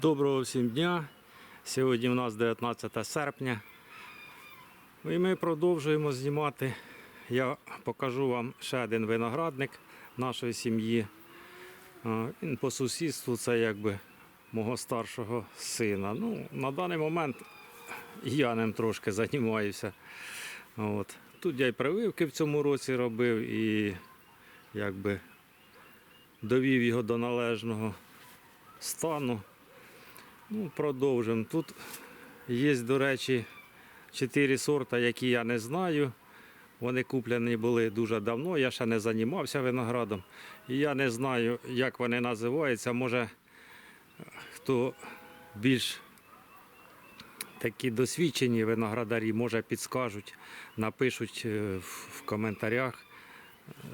Доброго всім дня. Сьогодні у нас 19 серпня. І ми продовжуємо знімати. Я покажу вам ще один виноградник нашої сім'ї. Він по сусідству це якби мого старшого сина. Ну, на даний момент я ним трошки займаюся. От. Тут я й прививки в цьому році робив і якби довів його до належного стану. Ну, продовжимо. Тут є, до речі, чотири сорта, які я не знаю. Вони куплені були дуже давно, я ще не займався виноградом. І я не знаю, як вони називаються. Може, хто більш такі досвідчені виноградарі, може підскажуть, напишуть е, в коментарях,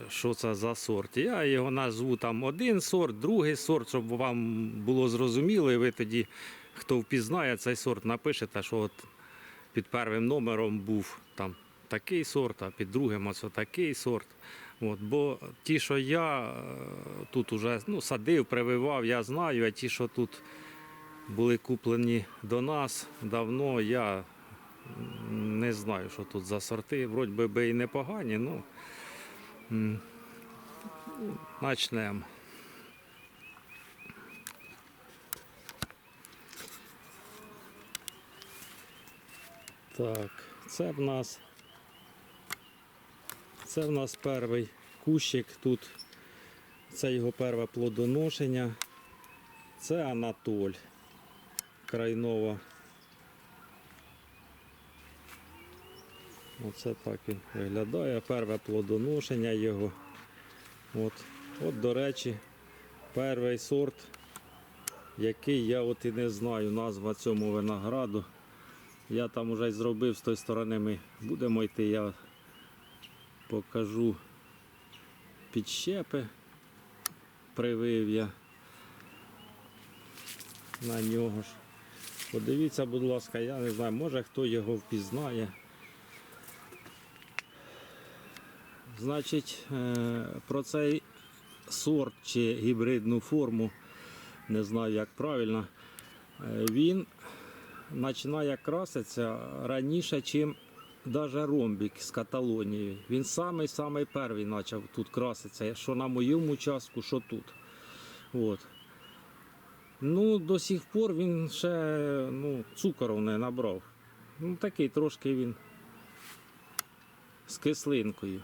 що це за сорт. Я його назву там один сорт, другий сорт, щоб вам було зрозуміло, і ви тоді, хто впізнає цей сорт, напишете, що от під первим номером був там такий сорт, а під другим ось такий сорт. От, бо ті, що я е, тут уже ну, садив, прививав, я знаю, а ті, що тут були куплені до нас давно, я не знаю, що тут за сорти. Вроді би і непогані, ну ну. Так, це в нас це в нас перший кущик тут. Це його перше плодоношення. Це Анатоль. Крайнова. Оце так він виглядає. Перше плодоношення його. От, от до речі, перший сорт, який я от і не знаю назва цьому винограду. Я там вже зробив з тої сторони. Ми будемо йти, я покажу підщепи. Привив я на нього ж. Подивіться, будь ласка, я не знаю, може хто його впізнає. Значить, е, про цей сорт чи гібридну форму, не знаю як правильно, е, він починає краситися раніше, ніж навіть ромбік з Каталонії. Він самий-самий перший почав тут краситися, що на моєму участку, що тут. От. Ну, до сих пор він ще ну, цукору не набрав. Ну, такий трошки він з кислинкою.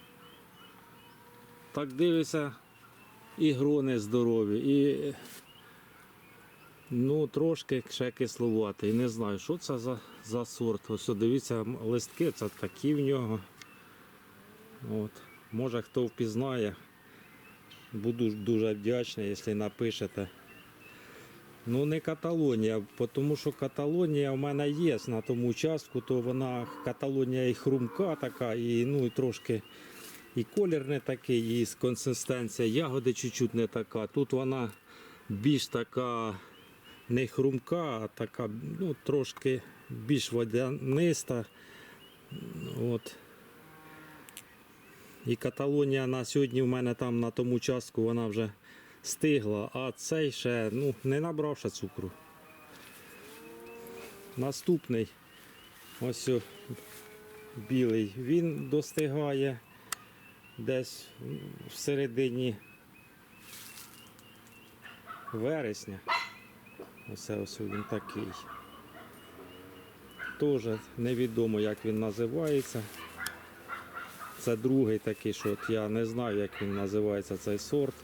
Так дивишся, і грони здорові, і ну, трошки ще кисловатий. Не знаю, що це за, за сорт. Ось дивіться, листки це такі в нього. От. Може хто впізнає. Буду дуже вдячний, якщо напишете. Ну не Каталонія, тому що Каталонія в мене є на тому участку, то вона Каталонія і хрумка така, і ну і трошки і колір не такий, і консистенція ягоди чуть-чуть не така. Тут вона більш така не хрумка, а така ну, трошки більш водяниста. От. І Каталонія на сьогодні в мене там на тому участку вона вже стигла, а цей ще ну, не набрав ще цукру. Наступний ось білий, він достигає десь в середині вересня. Оце ось він такий. Теж невідомо, як він називається. Це другий такий, що от я не знаю, як він називається цей сорт.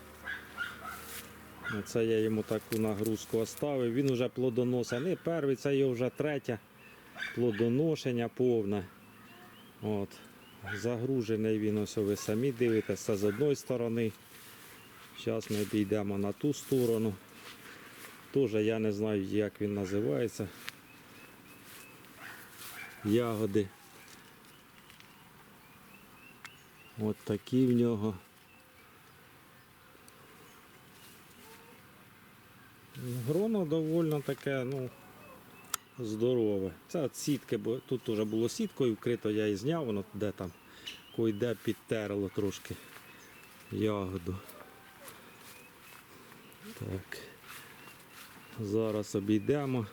Це я йому таку нагрузку оставив. Він вже плодоносить. Не перший, це його вже третє плодоношення повне. От. Загружений він, ось ви самі дивитесь, це з одної сторони. Зараз ми обійдемо на ту сторону. Теж я не знаю, як він називається. Ягоди. От такі в нього. Гроно доволі таке, ну, здорове. Це сітки, бо тут вже було сіткою вкрито, я і зняв, воно де там койде підтерло трошки ягоду. Так. Зараз обійдемо.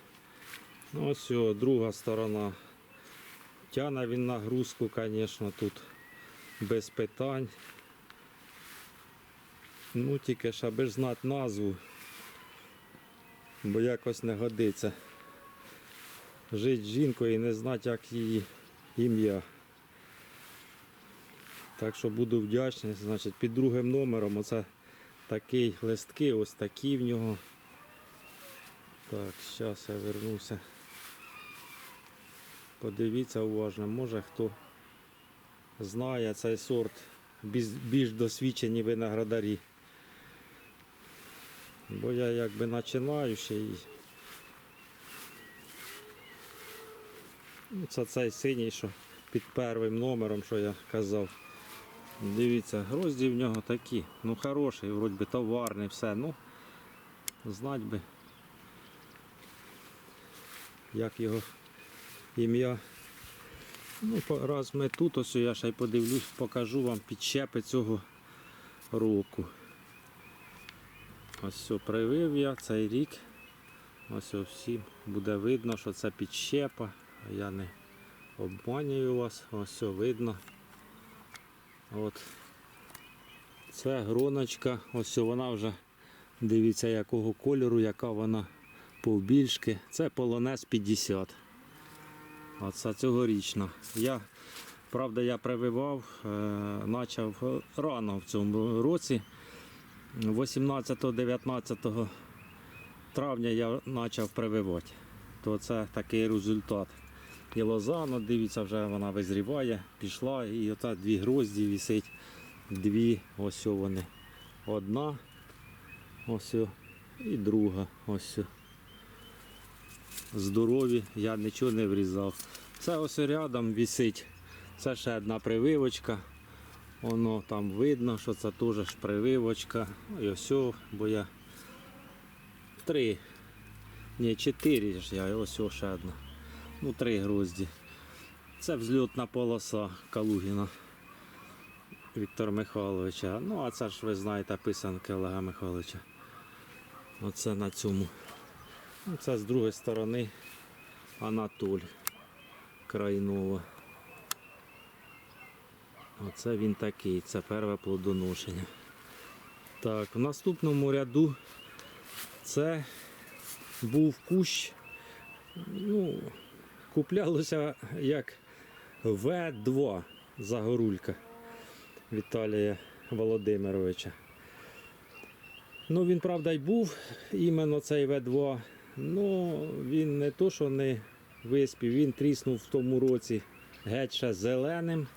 Ну, Ось о, друга сторона. Тяне він нагрузку, звісно, тут без питань. Ну, тільки ж аби ж знати назву, бо якось не годиться. Жити жінкою і не знати, як її ім'я. Так що буду вдячний. Значить, під другим номером оце такий листки, ось такі в нього. Так, зараз я вернуся. Подивіться уважно, може хто знає цей сорт, більш, досвідчені виноградарі. Бо я якби починаючий. і Це цей синій, що під першим номером, що я казав. Дивіться, грозді в нього такі. Ну хороший, вроді би товарний, все. Ну, знать би, як його ім'я. Ну, раз ми тут, ось я ще й подивлюсь, покажу вам підщепи цього року. Ось все, привив я цей рік. Ось всім буде видно, що це підщепа. Я не обманюю вас, ось все видно. От. Це гроночка, ось вона вже, дивіться якого кольору, яка вона повбільшки. Це полонез 50. Оце цьогорічна. Я, правда, я прививав, е, почав рано в цьому році. 18-19 травня я почав прививати. То це такий результат. І лозана, дивіться, вже вона визріває, пішла, і ота дві грозді висить. Дві, ось вони. Одна, ось і друга. Ось. Здорові, я нічого не врізав. Це ось рядом висить. Це ще одна прививочка. Воно там видно, що це теж прививочка. І ось, бо я три, ні, чотири ж я, ось ще одна. Ну, три грозді. Це взльотна полоса Калугіна Віктора Михайловича. Ну, а це ж ви знаєте писанки Олега Михайловича. Оце на цьому. Ну, Це з другої сторони Анатоль Крайнова. Оце він такий, це перше плодоношення. Так, в наступному ряду це був кущ. Ну, куплялося як В2 Загорулька Віталія Володимировича. Ну, він, правда, й був іменно цей В2. Ну, він не то, що не виспів, він тріснув в тому році геть зеленим,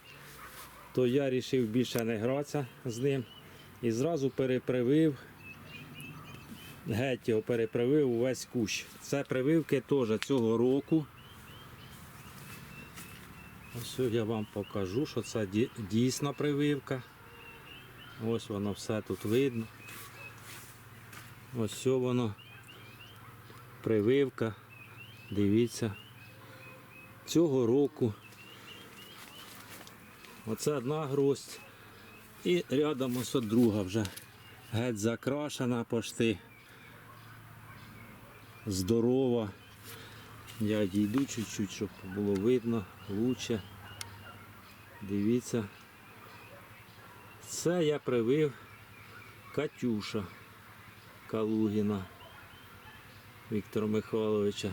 то я вирішив більше не гратися з ним і зразу перепривив, геть його перепривив увесь кущ. Це прививки теж цього року. Ось я вам покажу, що це дійсна прививка. Ось воно все тут видно. Ось все воно. Прививка. Дивіться. Цього року. Оце одна гроздь. І рядом ось от друга вже геть закрашена пошти. Здорова. Я дійду чуть-чуть, щоб було видно лучше. Дивіться. Це я привив Катюша Калугіна Віктора Михайловича.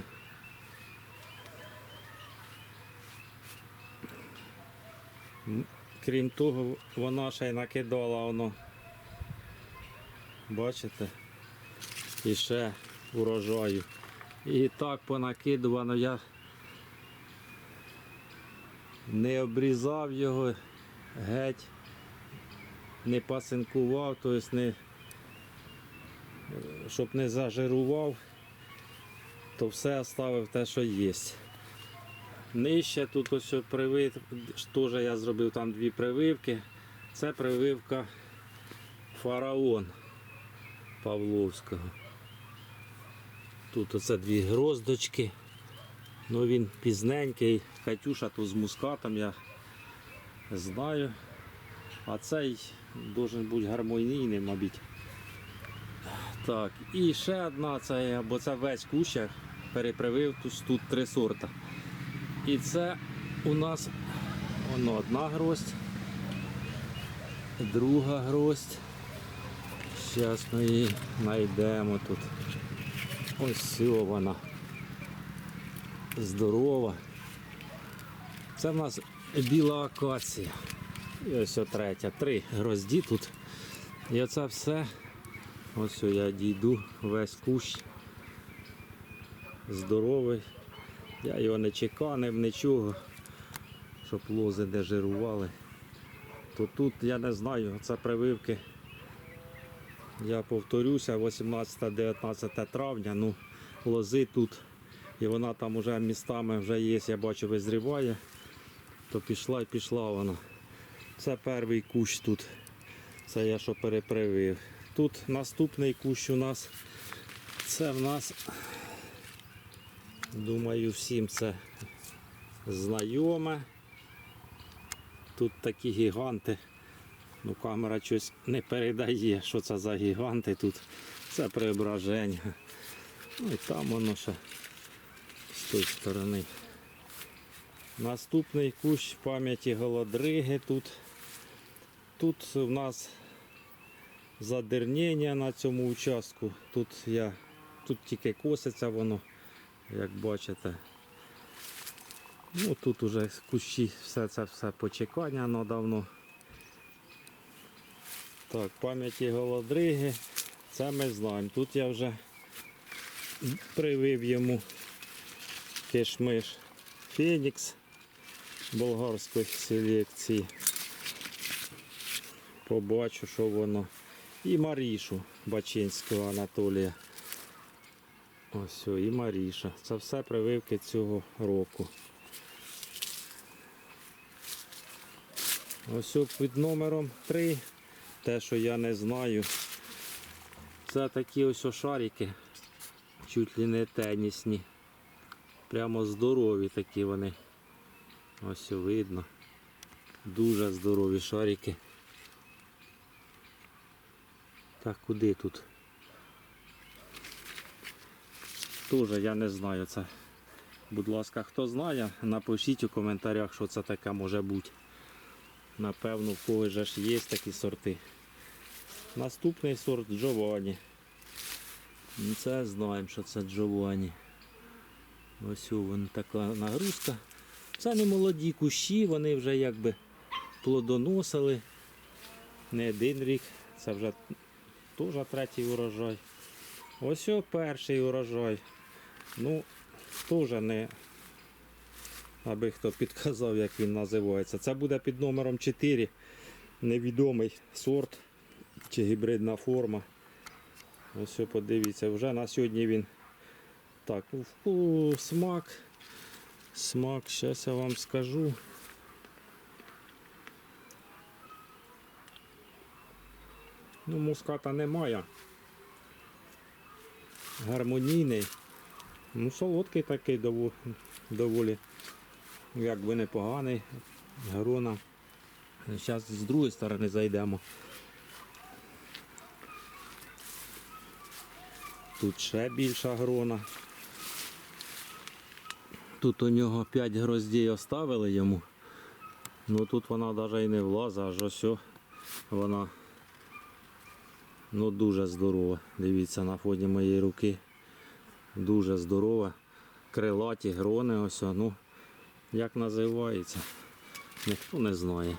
Крім того, вона ще й накидала воно. Бачите? І ще урожаю. І так понакидувано я не обрізав його геть, не пасинкував, тобто не, щоб не зажирував, то все оставив те, що є. Нижче тут ось привив, теж я зробив там дві прививки. Це прививка фараон Павловського. Тут оце дві гроздочки. Ну він пізненький, Катюша тут з мускатом, я знаю. А цей должен бути гармонійний, мабуть. Так, і ще одна це, бо це весь кущ я перепривив, тут, тут три сорта. І це у нас воно одна гроздь, друга гроздь. Зараз ми її знайдемо тут. Ось все вона. Здорова. Це в нас біла акація. І ось третя. Три грозді тут. І оце все. Ось я дійду весь кущ. Здоровий. Я його не чеканив, нічого, щоб лози не жирували. То тут я не знаю, це прививки. Я повторюся, 18-19 травня, ну лози тут. І вона там вже містами вже є, я бачу, визріває. То пішла і пішла вона. Це перший кущ тут. Це я що перепривив. Тут наступний кущ у нас. Це в нас, думаю, всім це знайоме. Тут такі гіганти. Ну, камера щось не передає, що це за гіганти тут. Це преображення. Ну і там воно ще з тої сторони. Наступний кущ пам'яті голодриги тут. Тут в нас задернення на цьому участку. Тут я тут тільки коситься воно, як бачите. Ну тут уже кущі, все це все почекання воно давно. Так, пам'яті голодриги. Це ми знаємо. Тут я вже привив йому кишмиш Фенікс болгарської селекції. Побачу, що воно. І Марішу Бачинського Анатолія. Ось і Маріша. Це все прививки цього року. Ось під номером 3. Те, що я не знаю. Це такі ось шарики. Чуть ли не тенісні. Прямо здорові такі вони. Ось видно. Дуже здорові шарики. Так, куди тут? Тоже я не знаю це. Будь ласка, хто знає, напишіть у коментарях, що це таке може бути. Напевно, в когось ж є такі сорти. Наступний сорт Джованні. Ну, Це знаємо, що це Джованні. Ось вона така нагрузка. Це не молоді кущі, вони вже якби плодоносили. Не один рік, це вже теж третій урожай. Ось перший урожай. Ну, теж не, аби хто підказав, як він називається. Це буде під номером 4. Невідомий сорт чи гібридна форма. Ось подивіться, вже на сьогодні він так, у, смак. Смак, зараз я вам скажу. Ну, муската немає. Гармонійний. Ну, солодкий такий доволі якби непоганий. Грона. Зараз з другої сторони зайдемо. Тут ще більша грона. Тут у нього 5 гроздей оставили йому. Ну тут вона навіть і не влазить, аж ось вона ну, дуже здорова. Дивіться на фоні моєї руки. Дуже здорова. Крилаті грони ось. Ну, як називається, ніхто не знає.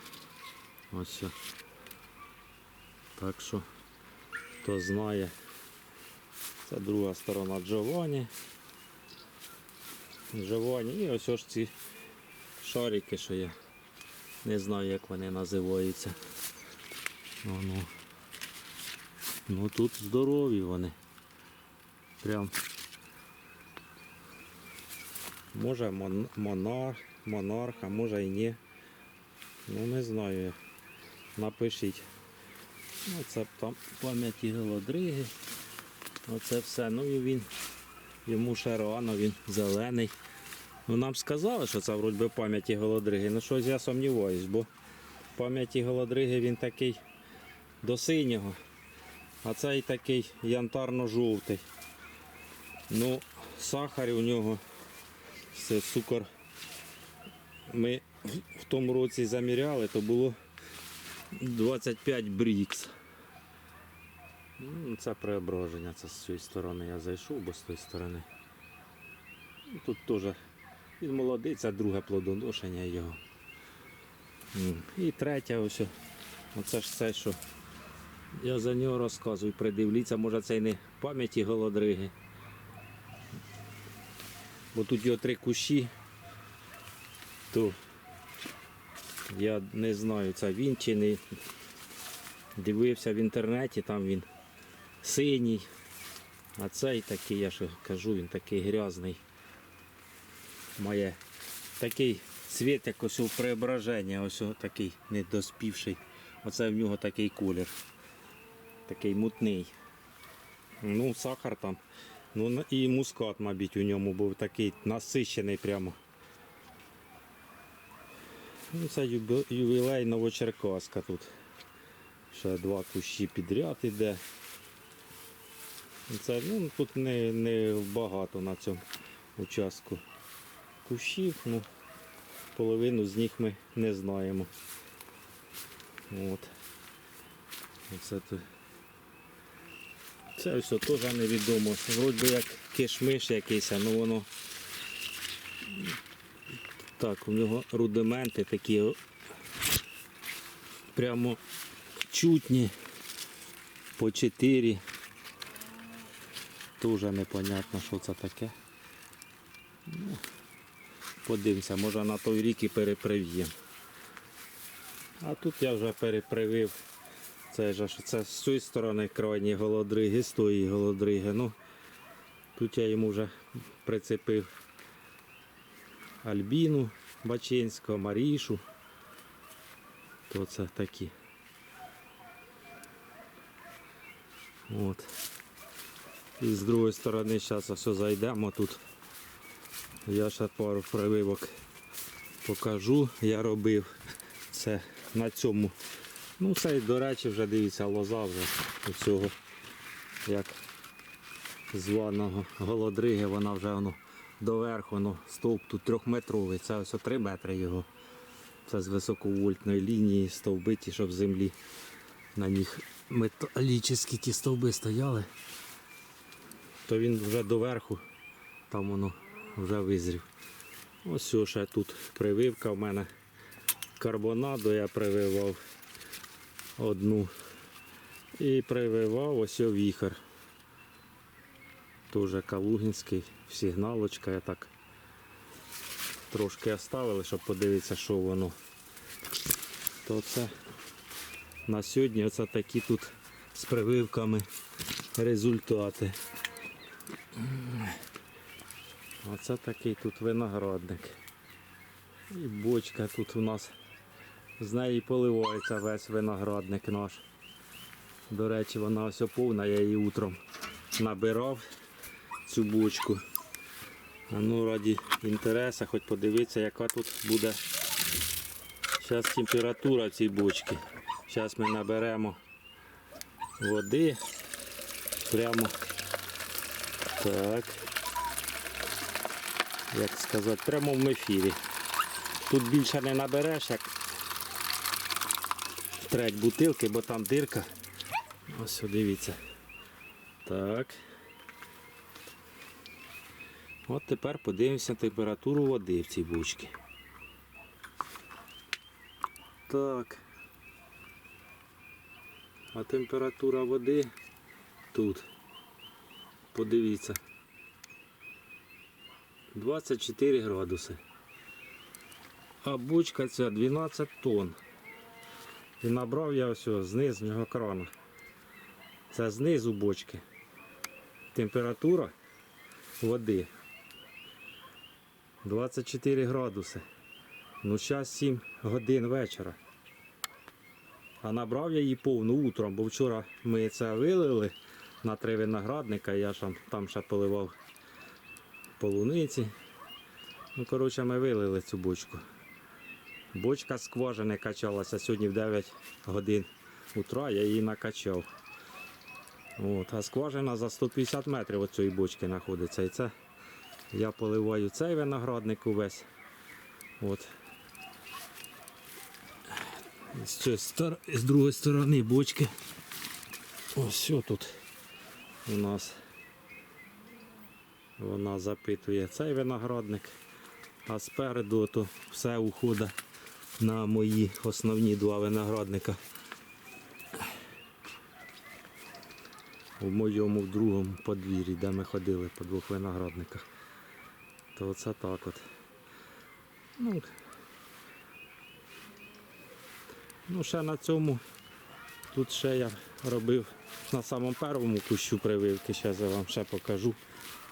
Ось. Так що, хто знає, це друга сторона Джованні. Джованні. І ось ж ці шарики, що я не знаю, як вони називаються. Воно. Ну тут здорові вони. Прям. Може мон, монар, монарх, а може і ні. Ну не знаю. Напишіть. Ну, це там пам'яті голодриги. Оце все. Ну і він йому ще рано, він зелений. Ну нам сказали, що це вроді би пам'яті голодриги. Ну щось я сумніваюсь, бо пам'яті голодриги він такий до синього. А цей такий янтарно-жовтий. Ну, сахар у нього це цукор. Ми в тому році заміряли, то було 25 брікс. Ну, це преображення, це з цієї сторони я зайшов, бо з тої сторони. Ну, Тут теж він молодий, це друге плодоношення його. І третє ось. Оце ж це, що я за нього розказую, придивліться, може це й не пам'яті голодриги. Бо тут його три кущі, то я не знаю, це він чи не дивився в інтернеті, там він синій. А цей такий, я ж кажу, він такий грязний. Має такий цвіт, як ось у преображення, ось такий недоспівший. Оце в нього такий колір. Такий мутний. Ну, сахар там. Ну і мускат, мабуть, у ньому був такий насичений прямо. Ну, це ювілей Новочеркаська тут. Ще два кущі підряд іде. Це, ну, тут не, не багато на цьому участку кущів. Ну, половину з них ми не знаємо. От. Оце тут. Це все теж невідомо. Вроді би як кишмиш якийсь, але воно. Так, у нього рудименти такі прямо чутні по 4. Дуже непонятно, що це таке. Ну, подивимося, може на той рік і переприв'ємо. А тут я вже перепривив. Це ж це з цієї сторони крайні голодриги, з тої голодриги. Ну, тут я йому вже прицепив Альбіну Бачинського, Марішу. То це такі. От. І з другої сторони зараз все зайдемо тут. Я ще пару прививок покажу. Я робив це на цьому. Ну це, до речі, вже дивіться, лоза вже цього, як званого голодриги, вона вже воно доверху, воно стовп тут трьохметровий, це ось 3 метри його. Це з високовольтної лінії стовби ті, щоб в землі на них металічні ті стовби стояли. То він вже доверху, там воно вже визрів. Ось ще тут прививка в мене карбонаду я прививав одну. І прививав ось о віхар. Тоже Калугінський, сигналочка, я так трошки оставили, щоб подивитися, що воно. То це на сьогодні оце такі тут з прививками результати. Оце такий тут виноградник. І бочка тут у нас з неї поливається весь виноградник наш. До речі, вона ось повна, я її утром набирав цю бочку. А ну раді інтересу, хоч подивитися, яка тут буде зараз температура цій бочці. Зараз ми наберемо води. Прямо так. Як сказати, прямо в ефірі. Тут більше не набереш, як треть бутилки, бо там дирка. Ось дивіться. Так. От тепер подивимося температуру води в цій бочці. Так. А температура води тут. Подивіться. 24 градуси. А бочка ця 12 тонн. І набрав я ось з нижнього крана. Це знизу бочки. Температура води 24 градуси. Ну, зараз 7 годин вечора. А набрав я її повну утром, бо вчора ми це вилили на три виноградника, я ж там, ще поливав полуниці. Ну, коротше, ми вилили цю бочку. Бочка скважини качалася сьогодні в 9 годин утра, я її накачав. От, а скважина за 150 метрів від цієї бочки знаходиться. І це я поливаю цей виноградник увесь. От. З, стор- з другої сторони бочки. Ось тут у нас. Вона запитує цей виноградник, а спереду то все уходить на мої основні два виноградника. У моєму другому подвір'ї, де ми ходили по двох виноградниках. То це так от. Ну, ну ще на цьому. Тут ще я робив на самому першому кущу прививки, зараз я вам ще покажу.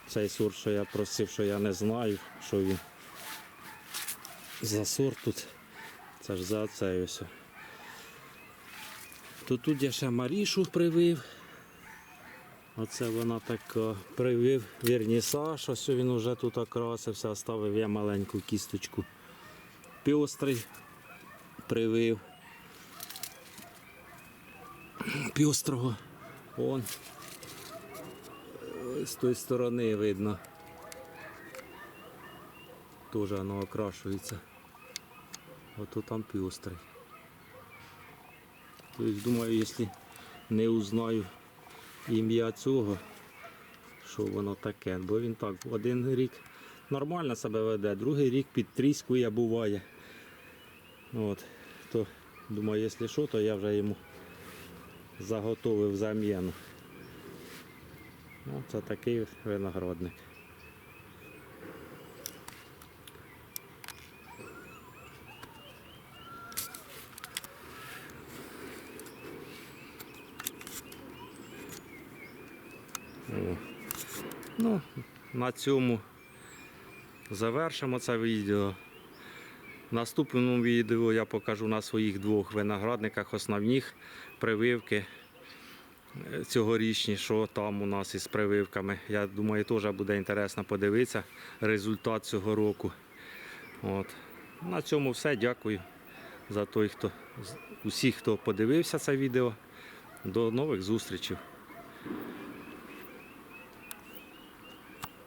Цей сорт, що я просив, що я не знаю, що він за сорт тут. Це ж за ось. То тут я ще Марішу привив. Оце вона така привив вірнісаж, ось він вже тут окрасився, оставив я маленьку кісточку. Пьострий привив. Пьострого. Вон. Е, З тої сторони видно. Теж воно окрашується. Ото там пьострий. Тобто, думаю, якщо не узнаю ім'я цього, що воно таке, бо він так один рік нормально себе веде, другий рік підтріскує, буває. От, то думаю, якщо що, то я вже йому заготовив заміну. Ну, це такий виноградник. Ну, на цьому завершимо це відео. В наступному відео я покажу на своїх двох виноградниках основних прививки е, цьогорічні, що там у нас із прививками. Я думаю, теж буде інтересно подивитися результат цього року. От. На цьому все. Дякую за той, хто усіх, хто подивився це відео. До нових зустрічей.